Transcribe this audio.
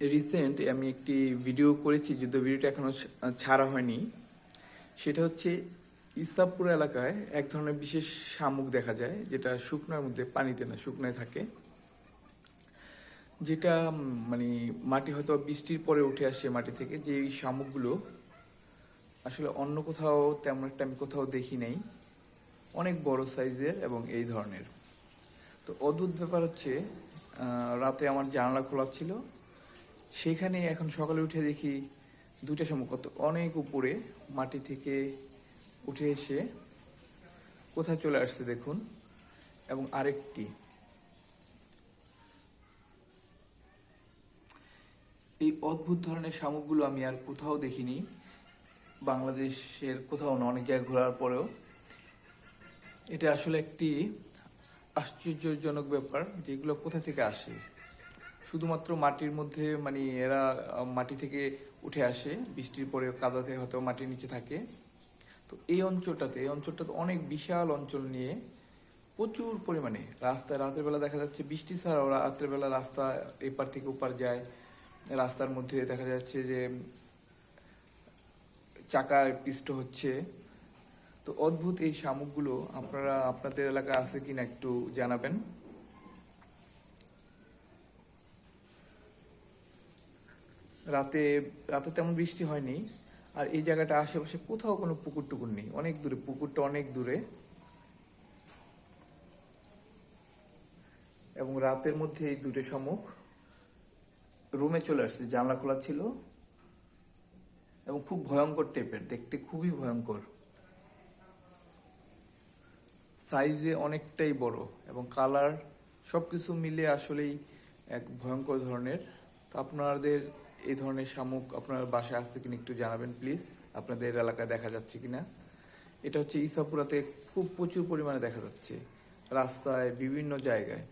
Recent আমি একটি video করেছি, যদিও ভিডিওটা এখনও ছাড়া হয়নি। সেটা হচ্ছে ইসাবপুর এলাকায় এক ধরনের বিশেষ শামুক দেখা যায়, যেটা শুকনার মধ্যে পানিতে না, শুকনায় থাকে। যেটা মানে মাটি হয়তো বৃষ্টির পরে উঠে আসে মাটি থেকে, যে এই শামুকগুলো আসলে অন্য কোথাও তেমন একটা আমি কোথাও দেখি নাই। অনেক বড় সাইজের এবং এই ধরনের। তো অদ্ভুত ব্যাপার হচ্ছে রাতে আমার জানালা খোলা ছিল সেখানে এখন সকালে উঠে দেখি দুটা শামুক কত অনেক উপরে মাটি থেকে উঠে এসে কোথায় চলে আসছে দেখুন, এবং আরেকটি। এই অদ্ভুত ধরনের শামুকগুলো আমি আর কোথাও দেখিনি, বাংলাদেশের কোথাও না, অনেক জায়গায় ঘোরার পরেও। এটা আসলে একটি আশ্চর্যজনক ব্যাপার, যেগুলো কোথা থেকে আসে। শুধুমাত্র মাটির মধ্যে মানে এরা মাটি থেকে উঠে আসে, বৃষ্টির পরে কাদাতে হয়তো মাটির নিচে থাকে। তো এই অঞ্চলটাতে এই অঞ্চলটাতে অনেক বিশাল অঞ্চল নিয়ে প্রচুর পরিমাণে রাস্তায় রাতের বেলা দেখা যাচ্ছে বৃষ্টি ছাড়াও রাতের বেলা রাস্তা এপার থেকে ওপার যায়। রাস্তার মধ্যে দেখা যাচ্ছে যে চাকা পিষ্ট হচ্ছে। তো অদ্ভুত এই শামুকগুলো আপনারা আপনাদের এলাকায় আছে কিনা একটু জানাবেন। রাতে রাতে তেমন বৃষ্টি হয়নি। আর এই জায়গাটা আশেপাশে কোথাও কোনো পুকুর টুকুর নেই। অনেক দূরে, পুকুরটা অনেক দূরে। এবং রাতের মধ্যে এই দুটো শামুক রুমে চলে আসছে, জানলা খোলা ছিল। এবং খুব ভয়ঙ্কর টাইপের, দেখতে খুবই ভয়ঙ্কর। সাইজে অনেকটাই বড় এবং কালার সবকিছু মিলে আসলেই এক ভয়ঙ্কর ধরনের। তো আপনাদের এই ধরনের শামুক আপনার বাসায় আসছে কিনা একটু জানাবেন প্লিজ আপনাদের এলাকায় দেখা যাচ্ছে কিনা। এটা হচ্ছে ইসাপুরাতে খুব প্রচুর পরিমাণে দেখা যাচ্ছে। রাস্তায় বিভিন্ন জায়গায়।